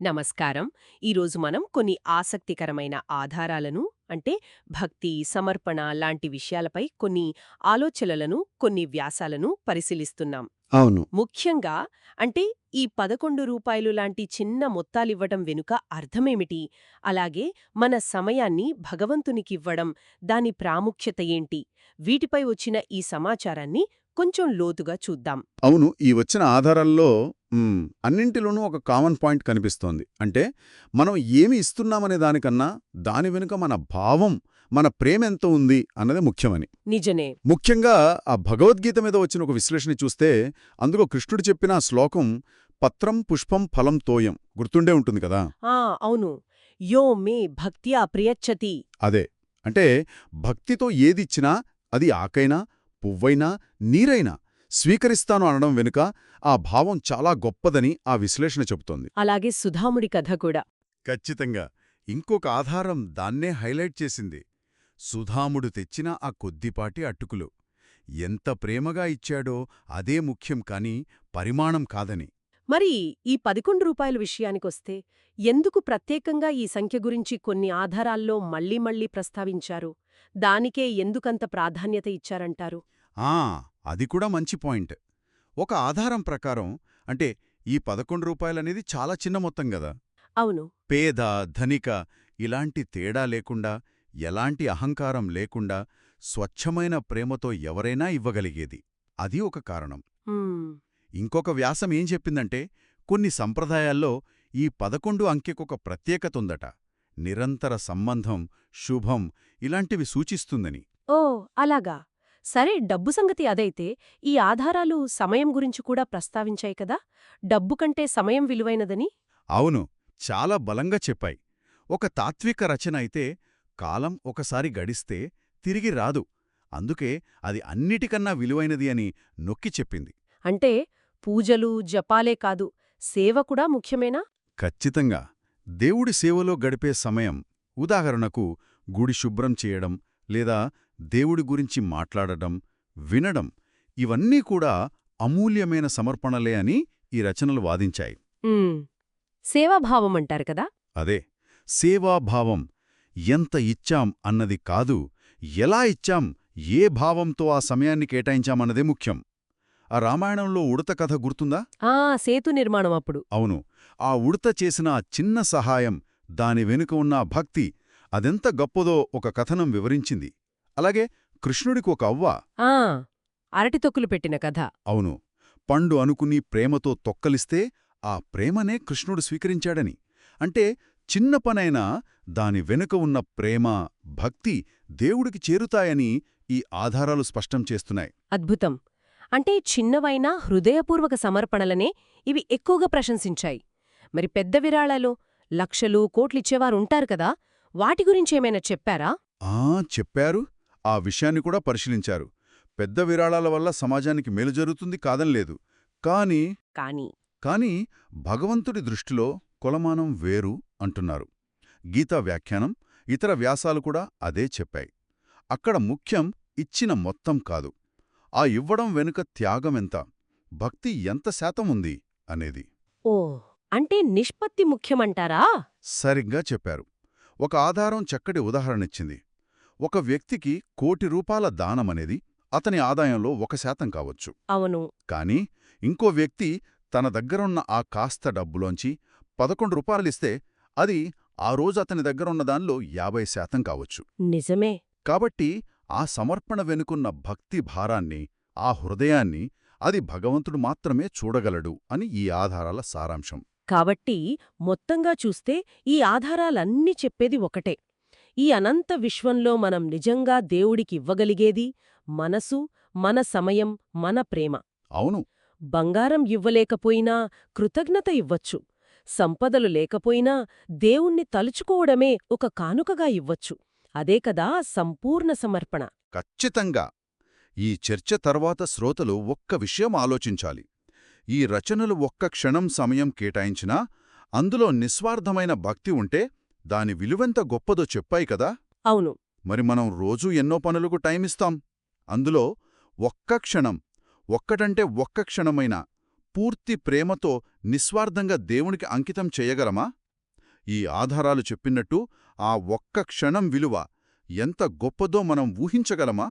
నమస్కారం. ఈరోజు మనం కొన్ని ఆసక్తికరమైన ఆధారాలను అంటే భక్తి సమర్పణ లాంటి విషయాలపై కొన్ని ఆలోచనలను కొన్ని వ్యాసాలను పరిశీలిస్తున్నాం. అవును. ముఖ్యంగా అంటే ఈ పదకొండు రూపాయలు లాంటి చిన్న మొత్తాలివ్వడం వెనుక అర్థమేమిటి? అలాగే మన సమయాన్ని భగవంతునికివ్వడం దాని ప్రాముఖ్యత ఏంటి? వీటిపై వచ్చిన ఈ సమాచారాన్ని కొంచెం లోతుగా చూద్దాం. అవును ఈ వచ్చిన ఆధారాల్లో అన్నింటిలోనూ ఒక కామన్ పాయింట్ కనిపిస్తోంది. అంటే మనం ఏమి ఇస్తున్నామనే దానికన్నా దాని వెనుక మన భావం మన ప్రేమ ఎంత ఉంది అన్నది ముఖ్యమని. నిజనే ముఖ్యంగా ఆ భగవద్గీత మీద వచ్చిన ఒక విశ్లేషణ చూస్తే అందులో కృష్ణుడు చెప్పిన శ్లోకం పత్రం పుష్పం ఫలం తోయం గుర్తుండే ఉంటుంది కదా? అవును. యో మే భక్త్యా ప్రియచ్చతి. అదే. అంటే భక్తితో ఏదిచ్చినా అది ఆకైనా పువ్వైనా నీరైనా స్వీకరిస్తాను అనడం వెనుక ఆ భావం చాలా గొప్పదని ఆ విశ్లేషణ చెబుతోంది. అలాగే సుధాముడి కథ కూడా. ఖచ్చితంగా. ఇంకొక ఆధారం దాన్నే హైలైట్ చేసింది. సుధాముడు తెచ్చిన ఆ కొద్దిపాటి అట్టుకులు ఎంత ప్రేమగా ఇచ్చాడో అదే ముఖ్యం కాని పరిమాణం కాదని. మరి ఈ పదకొండు రూపాయల విషయానికొస్తే ఎందుకు ప్రత్యేకంగా ఈ సంఖ్య గురించి కొన్ని ఆధారాల్లో మళ్ళీ మళ్ళీ ప్రస్తావించారు? దానికే ఎందుకంత ప్రాధాన్యత ఇచ్చారంటారు? ఆ అది కూడా మంచి పాయింట్. ఒక ఆధారం ప్రకారం అంటే ఈ పదకొండు రూపాయలనేది చాలా చిన్న మొత్తం గదా. అవును. పేద ధనిక ఇలాంటి తేడా లేకుండా ఎలాంటి అహంకారం లేకుండా స్వచ్ఛమైన ప్రేమతో ఎవరైనా ఇవ్వగలిగేది. అది ఒక కారణం. ఇంకొక వ్యాసం ఏం చెప్పిందంటే కొన్ని సంప్రదాయాల్లో ఈ పదకొండు అంకెకొక ప్రత్యేకతుందట. నిరంతర సంబంధం శుభం ఇలాంటివి సూచిస్తుందని. ఓ అలాగా. సరే డబ్బు సంగతి అదైతే ఈ ఆధారాలు సమయం గురించి కూడా ప్రస్తావించాయి కదా. డబ్బు కంటే సమయం విలువైనదని? అవును చాలా బలంగా చెప్పాయి. ఒక తాత్విక రచన అయితే కాలం ఒకసారి గడిస్తే తిరిగి రాదు. అందుకే అది అన్నిటికన్నా విలువైనది అని నొక్కి చెప్పింది. అంటే పూజలు జపాలే కాదు సేవ కూడా ముఖ్యమేనా? ఖచ్చితంగా. దేవుడి సేవలో గడిపే సమయం ఉదాహరణకు గుడి శుభ్రం చేయడం లేదా దేవుడి గురించి మాట్లాడడం వినడం ఇవన్నీ కూడా అమూల్యమైన సమర్పణలే అని ఈ రచనలు వాదించాయి. సేవాభావం అంటారు కదా? అదే. సేవాభావం ఎంత ఇచ్చాం అన్నది కాదు ఎలా ఇచ్చాం ఏ భావంతో ఆ సమయాన్ని కేటాయించామన్నదే ముఖ్యం. ఆ రామాయణంలో ఉడత కథ గుర్తుందా? ఆ సేతు నిర్మాణం అప్పుడు. అవును. ఆ ఉడత చేసిన ఆ చిన్న సహాయం దాని వెనుక ఉన్న భక్తి అదెంత గొప్పదో ఒక కథనం వివరించింది. అలాగే కృష్ణుడికి ఒక అవ్వ. ఆ అరటితొక్కులు పెట్టిన కథ. అవును. పండు అనుకుని ప్రేమతో తొక్కలిస్తే ఆ ప్రేమనే కృష్ణుడు స్వీకరించాడని. అంటే చిన్న పనైనా దాని వెనుక ఉన్న ప్రేమ భక్తి దేవుడికి చేరుతాయని ఈ ఆధారాలు స్పష్టం చేస్తున్నాయి. అద్భుతం. అంటే చిన్నవైనా హృదయపూర్వక సమర్పణలనే ఇవి ఎక్కువగా ప్రశంసించాయి. మరి పెద్ద విరాళాలు లక్షలు కోట్లిచ్చేవారుంటారు కదా వాటి గురించేమైనా చెప్పారా? ఆ చెప్పారు. ఆ విషయాన్ని కూడా పరిశీలించారు. పెద్ద విరాళాల వల్ల సమాజానికి మేలు జరుగుతుంది కాదనలేదు కాని కాని కాని భగవంతుడి దృష్టిలో కొలమానం వేరు అంటున్నారు. గీతా వ్యాఖ్యానం ఇతర వ్యాసాలు కూడా అదే చెప్పాయి. అక్కడ ముఖ్యం ఇచ్చిన మొత్తం కాదు. ఆ ఇవ్వడం వెనుక త్యాగమెంత? భక్తి ఎంత శాతం ఉంది అనేది. ఓ అంటే నిష్పత్తి ముఖ్యమంటారా? సరిగ్గా చెప్పారు. ఒక ఆధారం చక్కటి ఉదాహరణిచ్చింది. ఒక వ్యక్తికి కోటి రూపాయల దానమనేది అతని ఆదాయంలో ఒక శాతం కావచ్చు. అవును. కాని ఇంకో వ్యక్తి తన దగ్గరున్న ఆ కాస్త డబ్బులోంచి పదకొండు రూపాయలిస్తే అది ఆ రోజు అతని దగ్గరున్న దానిలో యాభై శాతం కావచ్చు. నిజమే. కాబట్టి ఆ సమర్పణ వెనుకున్న భక్తి భారాన్ని ఆ హృదయాన్ని అది భగవంతుడు మాత్రమే చూడగలడు అని ఈ ఆధారాల సారాంశం. కాబట్టి మొత్తంగా చూస్తే ఈ ఆధారాలన్నీ చెప్పేది ఒకటే. ఈ అనంత విశ్వంలో మనం నిజంగా దేవుడికి ఇవ్వగలిగేది మనసు మన సమయం మన ప్రేమ. అవును. బంగారం ఇవ్వలేకపోయినా కృతజ్ఞత ఇవ్వచ్చు. సంపదలు లేకపోయినా దేవుణ్ణి తలుచుకోవడమే ఒక కానుకగా ఇవ్వచ్చు. అదే కదా సంపూర్ణ సమర్పణ. ఖచ్చితంగా. ఈ చర్చ తర్వాత శ్రోతలు ఒక్క విషయం ఆలోచించాలి. ఈ రచనలు ఒక్క క్షణం సమయం కేటాయించినా అందులో నిస్వార్థమైన భక్తి ఉంటే దాని విలువెంత గొప్పదో చెప్పాయి కదా. అవును. మరి మనం రోజూ ఎన్నో పనులకు టైమిస్తాం అందులో ఒక్క క్షణం ఒక్కటంటే ఒక్క క్షణమైనా పూర్తి ప్రేమతో నిస్వార్థంగా దేవునికి అంకితం చేయగలమా? ఈ ఆధారాలు చెప్పినట్టు ఆ ఒక్క క్షణం విలువ ఎంత గొప్పదో మనం ఊహించగలమా?